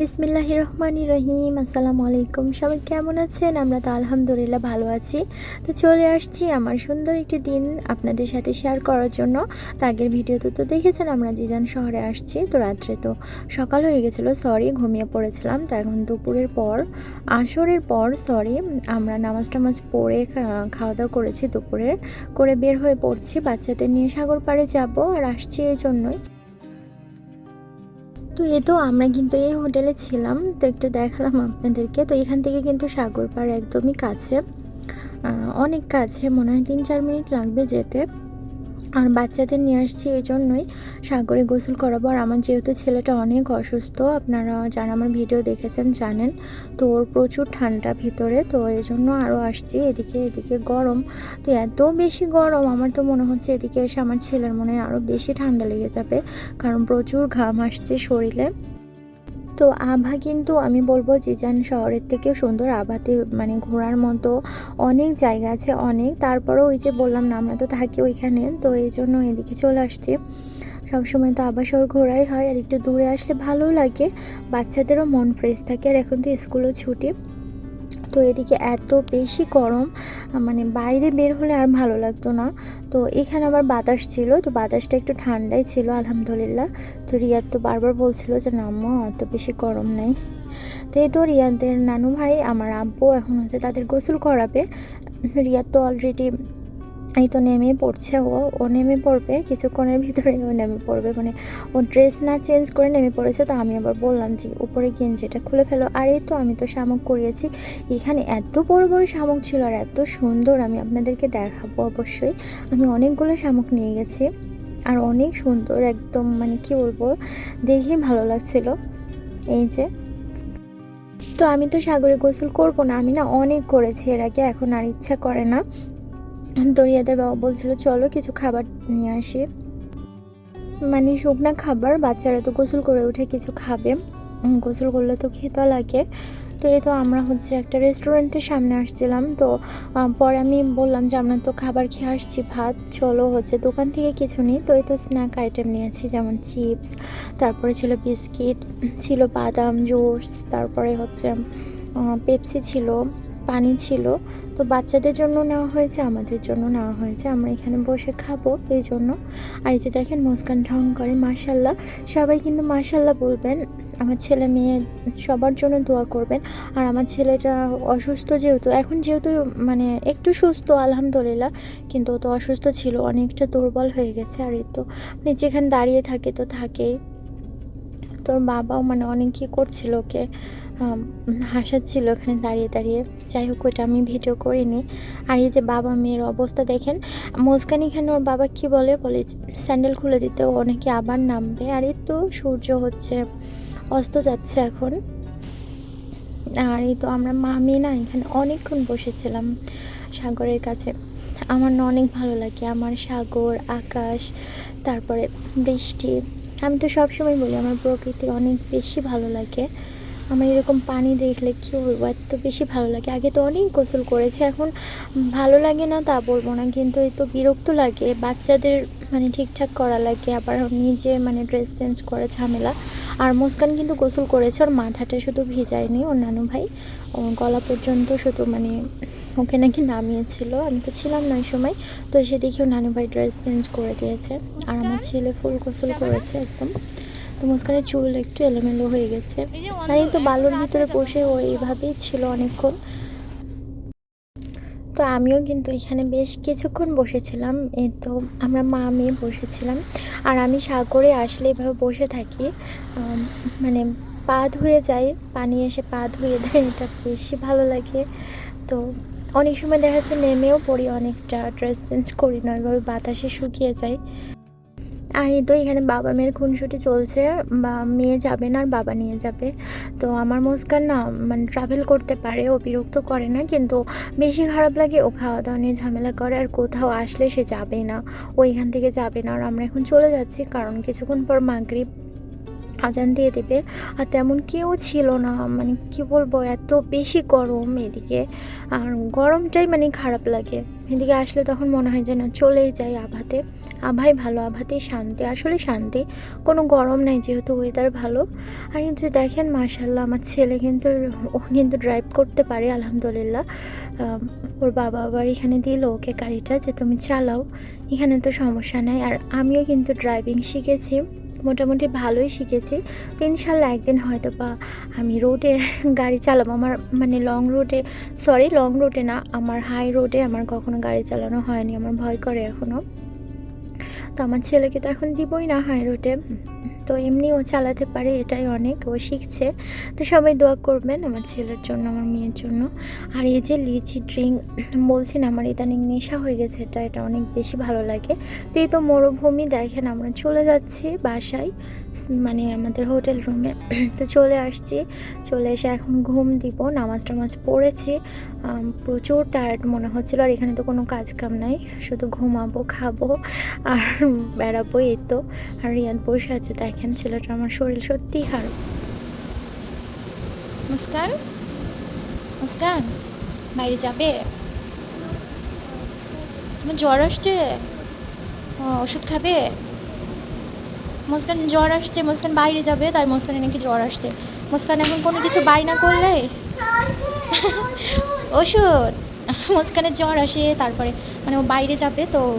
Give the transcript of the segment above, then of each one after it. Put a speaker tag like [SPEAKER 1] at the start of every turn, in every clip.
[SPEAKER 1] বিসমিল্লাহ রহমানি রহিম আসসালামু আলাইকুম সবাই কেমন আছেন? আমরা তো আলহামদুলিল্লাহ ভালো আছি। তো চলে আসছি আমার সুন্দর একটি দিন আপনাদের সাথে শেয়ার করার জন্য। তো আগের ভিডিওতে তো দেখেছেন আমরা জিজান শহরে আসছি। তো রাত্রে তো সকাল হয়ে গেছিল, সরি, ঘুমিয়ে পড়েছিলাম। তো এখন দুপুরের পর, আসরের পর, সরি, আমরা নামাজ টামাজ পড়ে খাওয়া দাওয়া করেছি দুপুরের করে বের হয়ে পড়ছি, বাচ্চাদের নিয়ে সাগর পাড়ে যাব আর আসছি এই জন্যই। তো এ তো আমরা কিন্তু এই হোটেলে ছিলাম, তো একটু দেখালাম আপনাদেরকে। তো এখান থেকে কিন্তু সাগর পাড় একদমই কাছে অনেক কাছে, মনে হয় তিন চার মিনিট লাগবে যেতে। আর বাচ্চাদের নিয়ে আসছি এই জন্যই। সাগরে গোসল করাবো। আর আমার যেহেতু ছেলেটা অনেক অসুস্থ, আপনারা যারা আমার ভিডিও দেখেছেন জানেন। তো ওর প্রচুর ঠান্ডা ভিতরে, তো এই জন্য আরও আসছি। এদিকে এদিকে গরম। তো এত বেশি গরম, আমার তো মনে হচ্ছে এদিকে এসে আমার ছেলের মনে হয় আরও বেশি ঠান্ডা লেগে যাবে। কারণ প্রচুর ঘাম আসছে শরীরে। তো আভা কিন্তু আমি বলব জিজান শহরের থেকেও সুন্দর। আভাতে মানে ঘোরার মতো অনেক জায়গা আছে, অনেক। তারপরেও ওই যে বললাম না, আমরা তো থাকি ওইখানে, তো এই জন্য এদিকে চলে আসছি। সবসময় তো আবার শহর ঘোরাই হয়, আর একটু দূরে আসলে ভালো লাগে। বাচ্চাদেরও মন ফ্রেশ থাকে, আর এখন তো স্কুলও ছুটি। তো এদিকে এত বেশি গরম মানে বাইরে বের হলে আর ভালো লাগতো না। তো এখানে আবার বাতাস ছিল, তো বাতাসটা একটু ঠান্ডাই ছিল, আলহামদুলিল্লাহ। তো রিয়াদ তো বারবার বলছিল যে না নাম্মা, অত বেশি গরম নেই। তো এই তো রিয়াদের নানু ভাই, আমার আব্বু, এখন হচ্ছে তাদের গোসল করাবে। রিয়াদ তো অলরেডি এই তো নেমে পড়ছে ও ও নেমে পড়বে, কিছুক্ষণের ভিতরে ও নেমে পড়বে মানে ও ড্রেস না চেঞ্জ করে নেমে পড়েছে তো আমি আবার বললাম যে উপরে গেঞ্জিটা খুলে ফেলো। আর এই তো আমি তো শামুক করিয়েছি। এখানে এত বড় বড় শামুক ছিল আর এত সুন্দর আমি আপনাদেরকে দেখাবো অবশ্যই। আমি অনেকগুলো শামুক নিয়ে গেছি আর অনেক সুন্দর একদম মানে কি বলব দেখেই ভালো লাগছিল। এই যে। তো আমি তো সাগরে গোসল করব না, আমি না অনেক করেছি এর আগে, এখন আর ইচ্ছা করে না। তো রিয়াদের বাবা বলছিল, চলো কিছু খাবার নিয়ে আসি। মানে শুকনা খাবার, বাচ্চারা তো গোসল করে উঠে কিছু খাবে। গোসল করলে তো খেতে লাগে। তো এই তো আমরা হচ্ছে একটা রেস্টুরেন্টের সামনে আসছিলাম। তো পরে আমি বললাম যে, আমরা তো খাবার খেয়ে আসছি, ভাত, চলো হচ্ছে দোকান থেকে কিছু নিই। তো এই তো স্ন্যাক আইটেম নিয়েছি যেমন চিপস তারপরে ছিল বিস্কিট ছিল বাদাম জুস তারপরে হচ্ছে পেপসি ছিল। পানি ছিল। তো বাচ্চাদের জন্য নেওয়া হয়েছে, আমাদের জন্য নেওয়া হয়েছে। আমরা এখানে বসে খাব এই জন্য। আর এই যে দেখেন, মুস্কান ঢং করে মার্শাল্লাহ সবাই কিন্তু মার্শাল্লাহ বলবেন। আমার ছেলে মেয়ে সবার জন্য দোয়া করবেন। আর আমার ছেলেটা অসুস্থ যেহেতু, এখন যেহেতু মানে একটু সুস্থ, আলহামদুলিল্লাহ। কিন্তু ও তো অসুস্থ ছিল, অনেকটা দুর্বল হয়ে গেছে। আর এই তো যেখানে দাঁড়িয়ে থাকে, তো থাকেই। তোর বাবাও মানে অনেক কী করছিল ওকে হাসাচ্ছিল ওখানে দাঁড়িয়ে দাঁড়িয়ে। যাই হোক, ওইটা আমি ভিডিও করিনি। আর এই যে বাবা মেয়ের অবস্থা দেখেন, মুস্কান এখানে ওর বাবা কি বলে? বলে স্যান্ডেল খুলে দিতে, ও নাকি আবার নামবে। আর এই তো সূর্য হচ্ছে, অস্ত যাচ্ছে এখন। আর এই তো আমরা মামি না, এখানে অনেকক্ষণ বসেছিলাম সাগরের কাছে। আমার না অনেক ভালো লাগে। আমার সাগর, আকাশ, তারপরে বৃষ্টি আমি তো সবসময় বলি, আমার প্রকৃতি অনেক বেশি ভালো লাগে। আমার এরকম পানি দেখলে কী বলব, এত বেশি ভালো লাগে। আগে তো অনেক গোসল করেছি, এখন ভালো লাগে না তা বলব না, কিন্তু এই তো বিরক্ত লাগে। বাচ্চাদের মানে ঠিকঠাক করা লাগে, আবার নিজে মানে ড্রেস চেঞ্জ করে ঝামেলা। আর মুস্কান কিন্তু গোসল করেছে, ওর মাথাটা শুধু ভিজায়নি নানু ভাই। গলা পর্যন্ত শুধু মানে ওকে নাকি নামিয়েছিল আমি তো ছিলাম না ওই সময়। তো এসে দেখেও নানু ভাই ড্রেস চেঞ্জ করে দিয়েছে। আর আমার ছেলে ফুল গোসল করেছে একদম। তো মুস্কানের চুল একটু এলোমেলো হয়ে গেছে। আর এই তো বালুর ভিতরে বসে ও এইভাবেই ছিল অনেকক্ষণ। তো আমিও কিন্তু এখানে বেশ কিছুক্ষণ বসেছিলাম। এই তো আমরা মা মেয়ে বসেছিলাম। আর আমি সাগরে আসলে এভাবে বসে থাকি। মানে পা ধুয়ে যায় পানি এসে পা ধুয়ে দেয় এটা বেশি ভালো লাগে। তো অনেক সময় দেখা যাচ্ছে নেমেও পড়ি, অনেকটা ড্রেস চেঞ্জ করি না, ওইভাবে বাতাসে শুকিয়ে যায় আর এই তো এখানে বাবা মেয়ের খুনসুটি চলছে, বা মেয়ে যাবে না আর বাবা নিয়ে যাবে। তো আমার মুস্কান না মানে ট্রাভেল করতে পারে, ও বিরক্ত করে না, কিন্তু বেশি খারাপ লাগে ও খাওয়া দাওয়া নিয়ে ঝামেলা করে, আর কোথাও আসলে সে যাবে না, ও এখান থেকে যাবে না। আর আমরা এখন চলে যাচ্ছি, কারণ কিছুক্ষণ পর মাগরিব আজান দিয়ে দেবে। আর তেমন কেউ ছিল না মানে কি বলব, এত বেশি গরম এদিকে। আর গরমটাই মানে খারাপ লাগে। এদিকে আসলে তখন মনে হয় যে না চলেই যাই আভাতে। আভাই ভালো, আভাতেই শান্তি। আসলে শান্তি, কোনো গরম নাই যেহেতু ওয়েদার ভালো। আর কিন্তু দেখেন মাশাল্লাহ আমার ছেলে কিন্তু, ও কিন্তু ড্রাইভ করতে পারে, আলহামদুলিল্লাহ। ওর বাবা আবার এখানে দিল ওকে গাড়িটা যে তুমি চালাও। এখানে তো সমস্যা নাই। আর আমিও কিন্তু ড্রাইভিং শিখেছি। মোটামুটি ভালোই শিখেছি। তো ইনশাল্লাহ একদিন হয়তো বা আমি রোডে গাড়ি চালাবো। আমার মানে লং রুটে সরি লং রুটে না, আমার হাই রোডে আমার কখনো গাড়ি চালানো হয়নি। আমার ভয় করে এখনও তো আমার ছেলেকে তো এখন দিবই না হাই রোডে। তো এমনি ও চালাতে পারে, এটাই অনেক, ও শিখছে। তো সবাই দোয়া করবেন আমার ছেলের জন্য, আমার মেয়ের জন্য। আর এই যে লিচি ড্রিঙ্ক, বলছেন আমার ইদানিং নেশা হয়ে গেছে, এটা এটা অনেক বেশি ভালো লাগে। তো এই তো মরুভূমি, দেখেন আমরা চলে যাচ্ছি বাসায়। মানে আমাদের হোটেল রুমে। তো চলে আসছি। চলে এসে এখন ঘুম দিব, নামাজ টামাজ পড়েছি। প্রচুর টায়ার্ড মনে হচ্ছিল আর এখানে তো কোনো কাজ কাম নাই। শুধু ঘুমাবো, খাব আর বেড়াবো এই তো। আর রিয়াদ বসে আছে, দেখেন ছেলেটা আমার শরীর সত্যিই খারাপ। মুস্কান? মুস্কান? বাইরে যাবে? তোমার জ্বর আসছে? ওষুধ খাবে? মুস্কান জ্বর আসছে মুস্কান বাইরে যাবে তাই মুস্কানে নাকি জ্বর আসছে। মুস্কান এখন কোনো কিছু বাই না করলে? ওষুধ। মুস্কানের জ্বর আসে তারপরে মানে ও বাইরে যাবে তো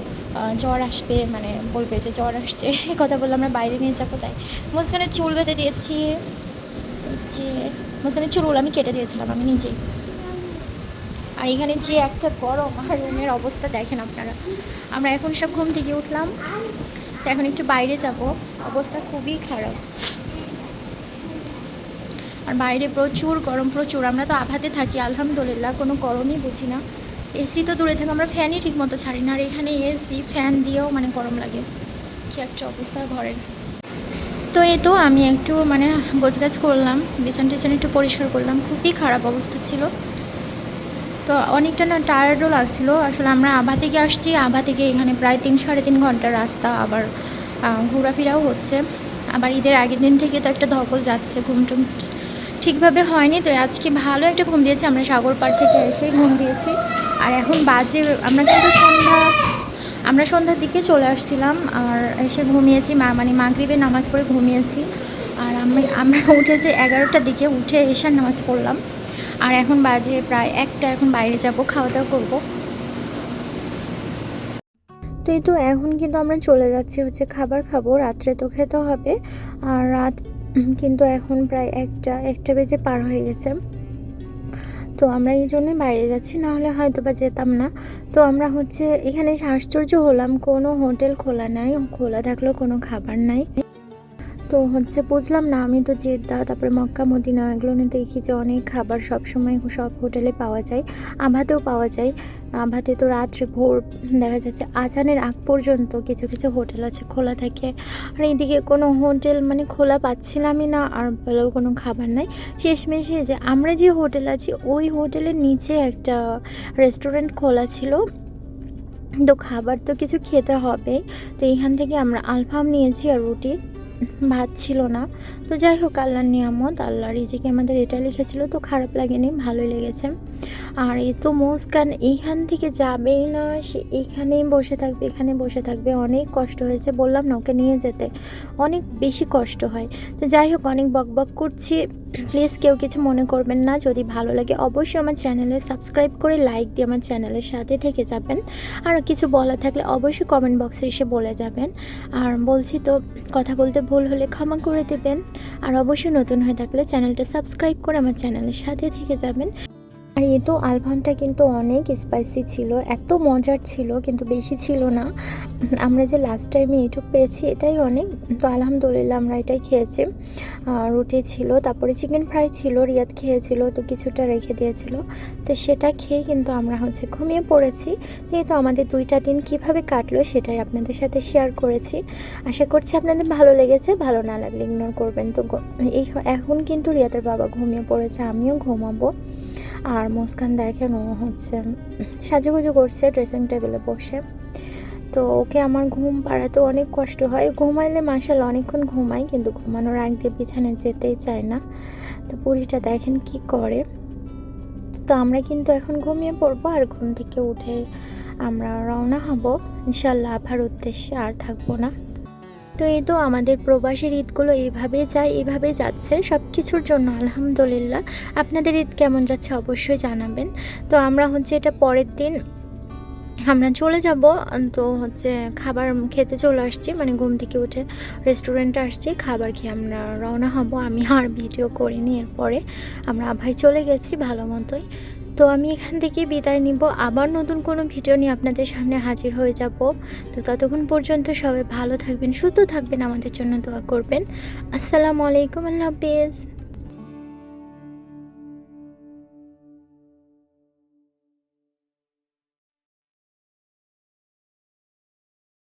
[SPEAKER 1] জ্বর আসবে মানে বলবে যে জ্বর আসছে। এই কথা বললে আমরা বাইরে নিয়ে যাব তাই। মুস্কানের চুল বেঁধে দিয়েছি। যে মুস্কানের চুল আমি কেটে দিয়েছিলাম আমি নিজেই আর এখানে যে একটা গরম আর রুমের অবস্থা দেখেন আপনারা। আমরা এখন সব ঘুম থেকে উঠলাম। এখন একটু বাইরে যাব। অবস্থা খুবই খারাপ। আর বাইরে প্রচুর, গরম প্রচুর। আমরা তো আভাতে থাকি, আলহামদুলিল্লাহ, কোনো গরমই বুঝি না। এসি তো দূরে থাকে, আমরা ফ্যানই ঠিক মতো ছাড়ি না। আর এখানে এসি ফ্যান দিয়েও মানে গরম লাগে। কি একটা অবস্থা ঘরের। তো এই তো আমি একটু মানে গোছগাছ করলাম, বিছান টিছান একটু পরিষ্কার করলাম। খুবই খারাপ অবস্থা ছিল। তো অনেকটা না টায়ার্ডও লাগছিল। আসলে আমরা আভা থেকে আসছি আভা থেকে এখানে প্রায় তিন সাড়ে তিন ঘণ্টার রাস্তা আবার ঘোরাফেরাও হচ্ছে। আবার ঈদের আগের দিন থেকে তো একটা ধকল যাচ্ছে, ঘুম টুম ঠিকভাবে হয়নি। তো আজকে ভালো একটা ঘুম দিয়েছি, আমরা সাগর পাড় থেকে এসেই ঘুম দিয়েছি। আর এখন বাজে, আমরা কিন্তু সন্ধ্যা, আমরা সন্ধ্যার দিকে চলে আসছিলাম, আর এসে ঘুমিয়েছি। মা মানে মাগরিবের নামাজ পড়ে ঘুমিয়েছি। আর আমি, আমরা উঠেছি এগারোটার দিকে উঠে এসার নামাজ পড়লাম। আর এখন বাজে প্রায় একটা, এখন বাইরে যাব খাওয়া দাওয়া করব। তো এই তো এখন কিন্তু আমরা চলে যাচ্ছি হচ্ছে খাবার খাব, রাত্রে তো খেতে হবে। আর রাত কিন্তু এখন প্রায় একটা একটা বেজে পার হয়ে গেছে। তো আমরা এই জন্যই বাইরে যাচ্ছি না হলে হয়তো বা যেতাম না। তো আমরা হচ্ছে এখানে আশ্চর্য হলাম, কোনো হোটেল খোলা নাই, খোলা থাকলেও কোনো খাবার নাই। তো হচ্ছে বুঝলাম না। আমি তো জেদ্দা, তারপরে মক্কা, মদিনা, এগুলো দেখি যে অনেক খাবার সব সময় সব হোটেলে পাওয়া যায়। আভাতেও পাওয়া যায়। আভাতে তো রাত্রে ভোর দেখা যাচ্ছে আজানের আগ পর্যন্ত কিছু কিছু হোটেল আছে খোলা থাকে। আর এইদিকে কোনো হোটেল মানে খোলা পাচ্ছিলামই না, আর বলেও কোনো খাবার নাই। শেষমেশে যে আমরা যে হোটেল আছি, ওই হোটেলের নিচে একটা রেস্টুরেন্ট খোলা ছিল। তো খাবার তো কিছু খেতে হবে। তো এইখান থেকে আমরা আলফাম নিয়েছি আর রুটি। ভাত ছিল না। তো যাই হোক, আল্লাহর নিয়ামত আল্লাহ রিজিকে আমাদের এটা লিখেছিল, তো খারাপ লাগেনি, ভালোই লেগেছে। আর এ তো মুস্কান এইখান থেকে যাবেই না, সে এখানেই বসে থাকবে, এখানে বসে থাকবে। অনেক কষ্ট হয়েছে, বললাম না ওকে নিয়ে যেতে। অনেক বেশি কষ্ট হয়। তো যাই হোক, অনেক বকবক করছি। প্লিজ কেউ কিছু মনে করবেন না, যদি ভালো লাগে অবশ্যই আমার চ্যানেলে সাবস্ক্রাইব করে লাইক দিয়ে আমার চ্যানেলের সাথে থেকে যাবেন। আর কিছু বলা থাকলে অবশ্যই কমেন্ট বক্সে এসে বলে যাবেন। আর বলছি তো, কথা বলতে ভুল হলে ক্ষমা করে দেবেন। আর অবশ্যই নতুন হয়ে থাকলে চ্যানেলটা সাবস্ক্রাইব করে আমার চ্যানেলের সাথে থেকে যাবেন। আর এই তো আলফামটা কিন্তু অনেক স্পাইসি ছিল, এত মজার ছিল কিন্তু বেশি ছিল না। আমরা যে লাস্ট টাইমে এইটুক পেয়েছি, এটাই অনেক। তো আলহামদুলিল্লাহ আমরা এটাই খেয়েছি। রুটি ছিল, তারপরে চিকেন ফ্রাই ছিল, রিয়াদ খেয়েছিল, তো কিছুটা রেখে দিয়েছিল। তো সেটা খেয়ে কিন্তু আমরা হচ্ছে ঘুমিয়ে পড়েছি। তো আমাদের দুইটা দিন কীভাবে কাটলো সেটাই আপনাদের সাথে শেয়ার করেছি। আশা করছি আপনাদের ভালো লেগেছে, ভালো না লাগলে ইগনোর করবেন। তো এই এখন কিন্তু রিয়াদের বাবা ঘুমিয়ে পড়েছে, আমিও ঘুমাবো। আর মুস্কান দেখেন, ও হচ্ছে সাজুগুজু করছে ড্রেসিং টেবিলে বসে। তো ওকে আমার ঘুম পাড়াতে অনেক কষ্ট হয়। ঘুমাইলে মাসাল অনেকক্ষণ ঘুমাই, কিন্তু ঘুমানোর আগ দিয়ে যেতেই চায় না। তো পুরীটা দেখেন কি করে। তো আমরা কিন্তু এখন ঘুমিয়ে পড়ব আর ঘুম থেকে উঠে আমরা রওনা হব। ইনশাল্লাহ আভার উদ্দেশ্যে আর থাকব না। তো এই তো আমাদের প্রবাসীর ঈদগুলো এইভাবে যায় এইভাবে যাচ্ছে সব কিছুর জন্য, আলহামদুলিল্লাহ। আপনাদের ঈদ কেমন যাচ্ছে অবশ্যই জানাবেন। তো আমরা হচ্ছে এটা পরের দিন, আমরা চলে যাব, তো হচ্ছে খাবার খেতে চলে আসছি মানে ঘুম থেকে উঠে রেস্টুরেন্টে আসছি, খাবার খেয়ে আমরা রওনা হব। আমি আর ভিডিও করিনি এরপরে। আমরা আভাই চলে গেছি ভালো মতোই। তো আমি এখান থেকে বিদায় নিব। আবার নতুন কোনো ভিডিও নিয়ে আপনাদের সামনে হাজির হয়ে যাব। তো ততক্ষণ পর্যন্ত সবাই ভালো থাকবেন, সুস্থ থাকবেন। আমাদের জন্য দোয়া করবেন। আসসালামু আলাইকুম, আল্লাহ হাফিজ।